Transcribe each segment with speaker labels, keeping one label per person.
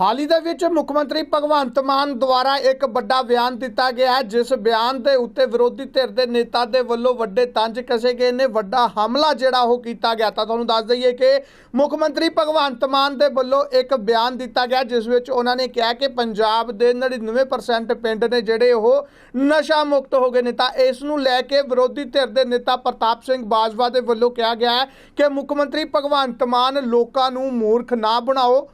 Speaker 1: ਹਾਲ ਹੀ ਦੇ ਵਿੱਚ ਮੁੱਖ ਮੰਤਰੀ ਭਗਵੰਤ ਮਾਨ ਦੁਆਰਾ ਇੱਕ ਵੱਡਾ ਬਿਆਨ ਦਿੱਤਾ ਗਿਆ ਹੈ, ਜਿਸ ਬਿਆਨ ਦੇ ਉੱਤੇ ਵਿਰੋਧੀ ਧਿਰ ਦੇ ਨੇਤਾ ਦੇ ਵੱਲੋਂ ਵੱਡੇ ਤੰਜ ਕਸੇ ਗਏ ਨੇ। ਵੱਡਾ ਹਮਲਾ ਜਿਹੜਾ ਉਹ ਕੀਤਾ ਗਿਆ ਤਾਂ ਤੁਹਾਨੂੰ ਦੱਸ ਦਈਏ ਕਿ ਮੁੱਖ ਮੰਤਰੀ ਭਗਵੰਤ ਮਾਨ ਦੇ ਵੱਲੋਂ ਇੱਕ ਬਿਆਨ ਦਿੱਤਾ ਗਿਆ, ਜਿਸ ਵਿੱਚ ਉਹਨਾਂ ਨੇ ਕਿਹਾ ਕਿ ਪੰਜਾਬ ਦੇ 99% ਪਿੰਡ ਨੇ ਜਿਹੜੇ ਉਹ ਨਸ਼ਾ ਮੁਕਤ ਹੋ ਗਏ ਨੇ। ਤਾਂ ਇਸ ਨੂੰ ਲੈ ਕੇ ਵਿਰੋਧੀ ਧਿਰ ਦੇ ਨੇਤਾ ਪ੍ਰਤਾਪ ਸਿੰਘ ਬਾਜਵਾ ਦੇ ਵੱਲੋਂ ਕਿਹਾ ਗਿਆ ਹੈ ਕਿ ਮੁੱਖ ਮੰਤਰੀ ਭਗਵੰਤ ਮਾਨ ਲੋਕਾਂ ਨੂੰ ਮੂਰਖ ਨਾ ਬਣਾਓ।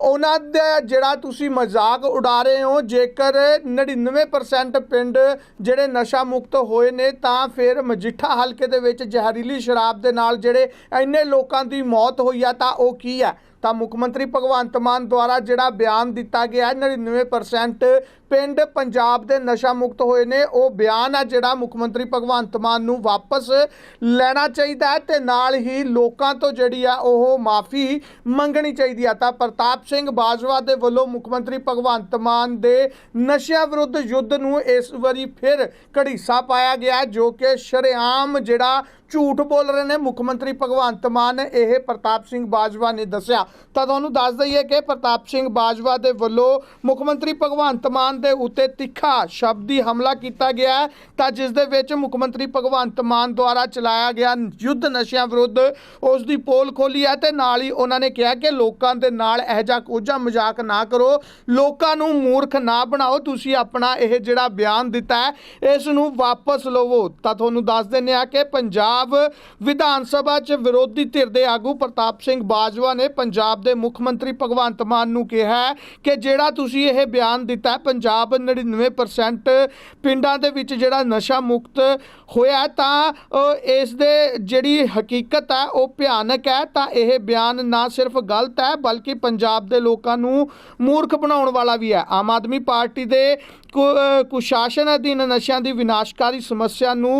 Speaker 1: ਉਹਨਾਂ ਦਾ ਜਿਹੜਾ ਤੁਸੀਂ ਮਜ਼ਾਕ ਉਡਾ ਰਹੇ ਹੋ, ਜੇਕਰ 99% ਪਿੰਡ ਜਿਹੜੇ ਨਸ਼ਾ ਮੁਕਤ ਹੋਏ ਨੇ, ਤਾਂ ਫਿਰ ਮਜੀਠਾ ਹਲਕੇ ਦੇ ਵਿੱਚ ਜ਼ਹਿਰੀਲੀ ਸ਼ਰਾਬ ਦੇ ਨਾਲ ਜਿਹੜੇ ਇੰਨੇ ਲੋਕਾਂ ਦੀ ਮੌਤ ਹੋਈ ਆ, ਤਾਂ ਉਹ ਕੀ ਹੈ ਤਾਂ ਮੁੱਖ ਮੰਤਰੀ ਭਗਵੰਤ ਮਾਨ ਦੁਆਰਾ ਜਿਹੜਾ ਬਿਆਨ ਦਿੱਤਾ ਗਿਆ ਹੈ, 99% ਪਿੰਡ ਪੰਜਾਬ ਦੇ ਨਸ਼ਾ ਮੁਕਤ ਹੋਏ ਨੇ ਉਹ ਬਿਆਨ ਆ ਜਿਹੜਾ ਮੁੱਖ ਮੰਤਰੀ ਭਗਵੰਤ ਮਾਨ ਨੂੰ ਵਾਪਸ ਲੈਣਾ ਚਾਹੀਦਾ ਹੈ ਤੇ ਨਾਲ ਹੀ ਲੋਕਾਂ ਤੋਂ ਜਿਹੜੀ ਆ ਉਹ ਮਾਫੀ ਮੰਗਣੀ ਚਾਹੀਦੀ ਆ। ਤਾਂ ਪ੍ਰਤਾਪ ਸਿੰਘ ਬਾਜਵਾ ਦੇ ਵੱਲੋਂ ਮੁੱਖ ਮੰਤਰੀ ਭਗਵੰਤ ਮਾਨ ਦੇ ਨਸ਼ਿਆਂ ਵਿਰੁੱਧ ਯੁੱਧ ਨੂੰ ਇਸ ਵਾਰੀ ਫਿਰ ਘੜੀਸਾ ਪਾਇਆ ਗਿਆ ਜੋ ਕਿ ਸ਼ਰੇਆਮ ਜਿਹੜਾ ਝੂਠ ਬੋਲ ਰਹੇ ਨੇ। ਮੁੱਖ ਮੰਤਰੀ ਭਗਵੰਤ ਮਾਨ ਇਹ ਪ੍ਰਤਾਪ ਸਿੰਘ ਬਾਜਵਾ ਨੇ ਦੱਸਿਆ। ਤਾਂ ਤੁਹਾਨੂੰ ਦੱਸ ਦਈਏ ਕਿ ਪ੍ਰਤਾਪ ਸਿੰਘ ਬਾਜਵਾ ਦੇ ਵੱਲੋਂ ਮੁੱਖ ਮੰਤਰੀ ਭਗਵੰਤ ਮਾਨ ਦੇ ਉੱਤੇ ਤਿੱਖਾ ਸ਼ਬਦੀ ਹਮਲਾ ਕੀਤਾ ਗਿਆ ਤਾਂ ਜਿਸ ਦੇ ਵਿੱਚ ਮੁੱਖ ਮੰਤਰੀ ਭਗਵੰਤ ਮਾਨ ਦੁਆਰਾ ਚਲਾਇਆ ਗਿਆ ਯੁੱਧ ਨਸ਼ਿਆਂ ਵਿਰੁੱਧ ਉਸ ਦੀ ਪੋਲ ਖੋਲੀ ਹੈ ਤੇ ਨਾਲ ਹੀ ਉਹਨਾਂ ਨੇ ਕਿਹਾ ਕਿ ਲੋਕਾਂ ਦੇ ਨਾਲ ਇਹੋ ਜਿਹਾ ਕੋਝਾ ਮਜ਼ਾਕ ਨਾ ਕਰੋ। ਲੋਕਾਂ ਨੂੰ ਮੂਰਖ ਨਾ ਬਣਾਓ। ਤੁਸੀਂ ਆਪਣਾ ਇਹ ਜਿਹੜਾ ਬਿਆਨ ਦਿੱਤਾ ਹੈ, ਇਸ ਨੂੰ ਵਾਪਸ ਲਵੋ। ਤਾਂ ਤੁਹਾਨੂੰ ਦੱਸ ਦਿੰਦੇ ਆ ਕਿ ਪੰਜਾਬ ਪੰਜਾਬ ਵਿਧਾਨ ਸਭਾ 'ਚ ਵਿਰੋਧੀ ਧਿਰ ਦੇ ਆਗੂ ਪ੍ਰਤਾਪ ਸਿੰਘ ਬਾਜਵਾ ਨੇ ਪੰਜਾਬ ਦੇ ਮੁੱਖ ਮੰਤਰੀ ਭਗਵੰਤ ਮਾਨ ਨੂੰ ਕਿਹਾ ਕਿ ਜਿਹੜਾ ਤੁਸੀਂ ਇਹ ਬਿਆਨ ਦਿੱਤਾ ਪੰਜਾਬ 99% ਪਿੰਡਾਂ ਦੇ ਵਿੱਚ ਜਿਹੜਾ ਨਸ਼ਾ ਮੁਕਤ ਹੋਇਆ ਤਾਂ ਅ, ਇਸ ਦੇ ਜਿਹੜੀ ਹਕੀਕਤ ਹੈ ਉਹ ਭਿਆਨਕ ਹੈ। ਤਾਂ ਇਹ ਬਿਆਨ ਨਾ ਸਿਰਫ ਗਲਤ ਹੈ ਬਲਕਿ ਪੰਜਾਬ ਦੇ ਲੋਕਾਂ ਨੂੰ ਮੂਰਖ ਬਣਾਉਣ ਵਾਲਾ ਵੀ ਹੈ। ਆਮ ਆਦਮੀ ਪਾਰਟੀ ਦੇ ਕੁ- ਕੁਸ਼ਾਸਨ ਅਧੀਨ ਨਸ਼ਿਆਂ ਦੀ ਵਿਨਾਸ਼ਕਾਰੀ ਸਮੱਸਿਆ ਨੂੰ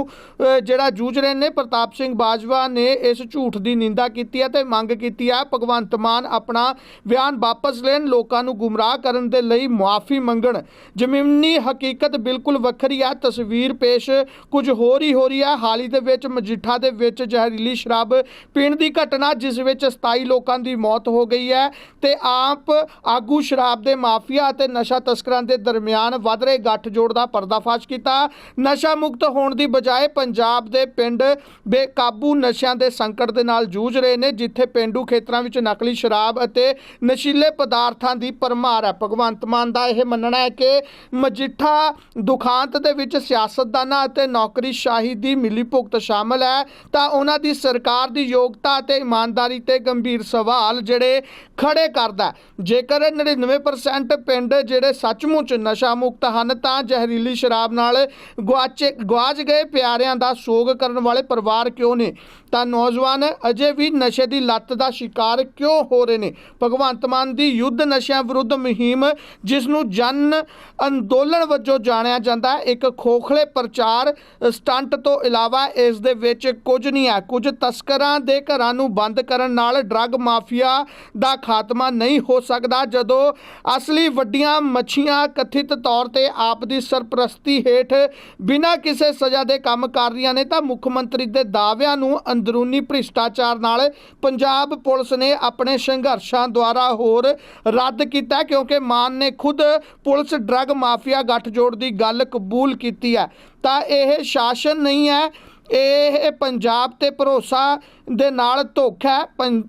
Speaker 1: ਜਿਹੜਾ ਜੂਝ ਰਹੇ ਨੇ ਪ੍ਰਤਾਪ ਸਿੰਘ ਬਾਜਵਾ ਨੇ ਇਸ ਝੂਠ ਦੀ ਨਿੰਦਾ ਕੀਤੀ ਹੈ ਤੇ ਮੰਗ ਕੀਤੀ ਹੈ ਭਗਵੰਤ ਮਾਨ ਆਪਣਾ ਬਿਆਨ ਵਾਪਸ ਲੈਣ, ਲੋਕਾਂ ਨੂੰ ਗੁੰਮਰਾਹ ਕਰਨ ਦੇ ਲਈ ਮੁਆਫੀ ਮੰਗਣ। ਜ਼ਮੀਨੀ ਹਕੀਕਤ ਬਿਲਕੁਲ ਵੱਖਰੀ ਹੈ, ਤਸਵੀਰ ਪੇਸ਼ ਕੁਝ ਹੋਰ ਹੀ ਹੋ ਰਹੀ ਹੈ। ਹਾਲ ਹੀ ਦੇ ਵਿੱਚ ਮਜੀਠਾ ਦੇ ਵਿੱਚ ਜ਼ਹਿਰੀਲੀ ਸ਼ਰਾਬ ਪੀਣ ਦੀ ਘਟਨਾ, ਜਿਸ ਵਿੱਚ 27 ਲੋਕਾਂ ਦੀ ਮੌਤ ਹੋ ਗਈ ਹੈ ਤੇ ਆਪ ਆਗੂ ਸ਼ਰਾਬ ਦੇ ਮਾਫੀਆ ਅਤੇ ਨਸ਼ਾ ਤਸਕਰਾਂ ਦੇ ਦਰਮਿਆਨ ਵੱਧ ਰਹੇ ਗੱਠਜੋੜ ਦਾ ਪਰਦਾਫਾਸ਼ ਕੀਤਾ। ਨਸ਼ਾ ਮੁਕਤ ਹੋਣ ਦੀ ਬਜਾਏ ਪੰਜਾਬ ਦੇ ਪਿੰਡ ਬੇਕਾਬੂ ਨਸ਼ਿਆਂ ਦੇ ਸੰਕਟ ਦੇ ਨਾਲ ਜੂਝ ਰਹੇ ਨੇ, ਜਿੱਥੇ ਪਿੰਡੂ ਖੇਤਰਾਂ ਵਿੱਚ ਨਕਲੀ ਸ਼ਰਾਬ ਅਤੇ ਨਸ਼ੀਲੇ ਪਦਾਰਥਾਂ ਦੀ ਪਰਮਾਰ ਹੈ। ਭਗਵੰਤ ਮਾਨ ਦਾ ਇਹ ਮੰਨਣਾ ਹੈ ਕਿ ਮਜੀਠਾ ਦੁਖਾਂਤ ਦੇ ਵਿੱਚ ਸਿਆਸਤਦਾਨਾਂ ਅਤੇ ਨੌਕਰੀਸ਼ਾਹੀ ਦੀ ਮਿਲੀ ਭੁਗਤ ਸ਼ਾਮਲ ਹੈ, ਤਾਂ ਉਹਨਾਂ ਦੀ ਸਰਕਾਰ ਦੀ ਯੋਗਤਾ ਅਤੇ ਇਮਾਨਦਾਰੀ ਤੇ ਗੰਭੀਰ ਸਵਾਲ ਜਿਹੜੇ ਖੜੇ ਕਰਦਾ ਜੇਕਰ 99% ਪਿੰਡ ਜਿਹੜੇ ਸੱਚਮੁੱਚ ਨਸ਼ਾ ਮੁਕਤ ਹਨ, ਤਾਂ ਜ਼ਹਿਰੀਲੀ ਸ਼ਰਾਬ ਨਾਲ ਗੁਆਚੇ ਗੁਆਚ ਗਏ ਪਿਆਰਿਆਂ ਦਾ ਸੋਗ ਕਰਨ ਵਾਲੇ ਪਰਿਵਾਰ ਕਿਉਂ ਨੇ? ਤਾਂ ਨੌਜਵਾਨ ਅਜੇ ਵੀ ਨਸ਼ੇ ਦੀ ਲੱਤ ਦਾ ਸ਼ਿਕਾਰ ਕਿਉਂ ਹੋ ਰਹੇ ਨੇ? ਭਗਵੰਤ ਮਾਨ ਦੀ ਯੁੱਧ ਨਸ਼ਿਆਂ ਵਿਰੁੱਧ ਮੁਹਿੰਮ ਜਿਸ ਨੂੰ ਜਨ ਅੰਦੋਲਨ ਵਜੋਂ ਜਾਣਿਆ ਜਾਂਦਾ ਹੈ, ਇੱਕ ਖੋਖਲੇ ਪ੍ਰਚਾਰ ਸਟੰਟ ਤੋਂ ਇਲਾਵਾ ਇਸ ਦੇ ਵਿੱਚ ਕੁਝ ਨਹੀਂ ਹੈ। ਕੁਝ ਤਸਕਰਾਂ ਦੇ ਘਰਾਂ ਨੂੰ ਬੰਦ ਕਰਨ ਨਾਲ ਡਰੱਗ ਮਾਫੀਆ ਦਾ ਖਾਤਮਾ ਨਹੀਂ ਹੋ ਸਕਦਾ, ਜਦੋਂ ਅਸਲੀ ਵੱਡੀਆਂ ਮੱਛੀਆਂ ਕਥਿਤ ਤੌਰ ਤੇ ਆਪ ਦੀ ਸਰਪ੍ਰਸਤੀ ਹੇਠ ਬਿਨਾਂ ਕਿਸੇ ਸਜ਼ਾ ਦੇ ਕੰਮ ਕਰ ਰਹੀਆਂ ਨੇ, ਤਾਂ ਮੁੱਖ ਮੰਤਰੀ ਦੇ ਦਾਅਵਿਆਂ ਨੂੰ ਅੰਦਰੂਨੀ ਭ੍ਰਿਸ਼ਟਾਚਾਰ ਨਾਲ ਪੰਜਾਬ ਪੁਲਿਸ ਨੇ ਆਪਣੇ ਸੰਘਰਸ਼ਾਂ ਦੁਆਰਾ ਹੋਰ ਰੱਦ ਕੀਤਾ ਕਿਉਂਕਿ ਮਾਨ ਨੇ ਖੁਦ ਪੁਲਿਸ ਡਰੱਗ ਮਾਫੀਆ ਗੱਠਜੋੜ ਦੀ ਗੱਲ ਕਬੂਲ ਕੀਤੀ ਹੈ। ਤਾਂ ਇਹ ਸ਼ਾਸਨ ਨਹੀਂ ਹੈ ਇਹ ਪੰਜਾਬ ਤੇ ਭਰੋਸਾ ਦੇ ਨਾਲ ਧੋਖਾ ਹੈ। ਪੰ-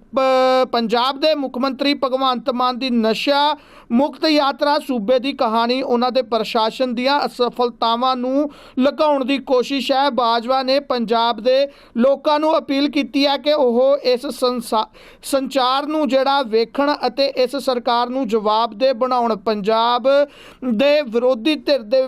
Speaker 1: ਪੰਜਾਬ ਦੇ ਮੁੱਖ ਮੰਤਰੀ ਭਗਵੰਤ ਮਾਨ ਦੀ ਨਸ਼ਾ ਮੁਕਤ ਯਾਤਰਾ, ਸੂਬੇ ਦੀ ਕਹਾਣੀ, ਉਹਨਾਂ ਦੇ ਪ੍ਰਸ਼ਾਸਨ ਦੀਆਂ ਅਸਫਲਤਾਵਾਂ ਨੂੰ ਲਗਾਉਣ ਦੀ ਕੋਸ਼ਿਸ਼ ਹੈ। ਬਾਜਵਾ ਨੇ ਪੰਜਾਬ ਦੇ ਲੋਕਾਂ ਨੂੰ ਅਪੀਲ ਕੀਤੀ ਹੈ ਕਿ ਉਹ ਇਸ ਸੰਸਾ- ਸੰਚਾਰ ਨੂੰ ਜਿਹੜਾ ਵੇਖਣ ਅਤੇ ਇਸ ਸਰਕਾਰ ਨੂੰ ਜਵਾਬਦੇਹ ਬਣਾਉਣ। ਪੰਜਾਬ ਦੇ ਵਿਰੋਧੀ ਧਿਰ ਦੇ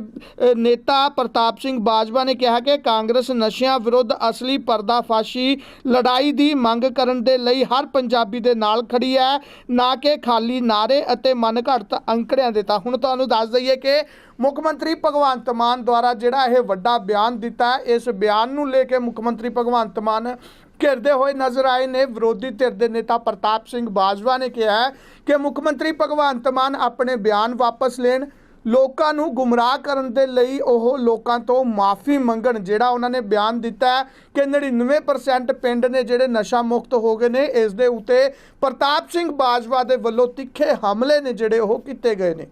Speaker 1: ਨੇਤਾ ਪ੍ਰਤਾਪ ਸਿੰਘ ਬਾਜਵਾ ਨੇ ਕਿਹਾ ਕਿ ਕਾਂਗਰਸ ਨਸ਼ਿਆਂ ਵਿਰੁੱਧ ਅਸਲੀ ਪਰਦਾਫਾਸ਼ੀ ਲੜਾਈ ਦੀ ਮੰਗ ਕਰਨ ਦੇ ਲਈ ਹਰ ਪੰਜਾਬੀ ਦੇ ਨਾਲ ਖੜੀ ਹੈ। ਨਾ ਕਿ ਖਾਲੀ ਨਾਰੇ ਅਤੇ ਮਨਘੜਤ ਅੰਕੜਿਆਂ ਦੇ ਤਾਂ ਹੁਣ ਤੁਹਾਨੂੰ ਦੱਸ ਦਈਏ ਕਿ ਮੁੱਖ ਮੰਤਰੀ ਭਗਵੰਤ ਮਾਨ ਦੁਆਰਾ ਜਿਹੜਾ ਇਹ ਵੱਡਾ ਬਿਆਨ ਦਿੱਤਾ ਇਸ ਬਿਆਨ ਨੂੰ ਲੈ ਕੇ ਮੁੱਖ ਮੰਤਰੀ ਭਗਵੰਤ ਮਾਨ ਘਿਰਦੇ ਹੋਏ ਨਜ਼ਰ ਆਏ ਨੇ। ਵਿਰੋਧੀ ਧਿਰ ਦੇ ਨੇਤਾ ਪ੍ਰਤਾਪ ਸਿੰਘ ਬਾਜਵਾ ਨੇ ਕਿਹਾ ਹੈ ਕਿ ਮੁੱਖ ਮੰਤਰੀ ਭਗਵੰਤ ਮਾਨ ਆਪਣੇ ਬਿਆਨ ਵਾਪਸ ਲੈਣ ਲੋਕਾਂ ਨੂੰ ਗੁੰਮਰਾਹ ਕਰਨ ਦੇ ਲਈ ਉਹ ਲੋਕਾਂ ਤੋਂ ਮਾਫੀ ਮੰਗਣ, ਜਿਹੜਾ ਉਹਨਾਂ ਨੇ ਬਿਆਨ ਦਿੱਤਾ ਹੈ ਕਿ 99% ਪਿੰਡ ਨੇ ਜਿਹੜੇ ਨਸ਼ਾ ਮੁਕਤ ਹੋ ਗਏ ਨੇ, ਇਸ ਦੇ ਉੱਤੇ ਪ੍ਰਤਾਪ ਸਿੰਘ ਬਾਜਵਾ ਦੇ ਵੱਲੋਂ ਤਿੱਖੇ ਹਮਲੇ ਨੇ ਜਿਹੜੇ ਉਹ ਕੀਤੇ ਗਏ ਨੇ।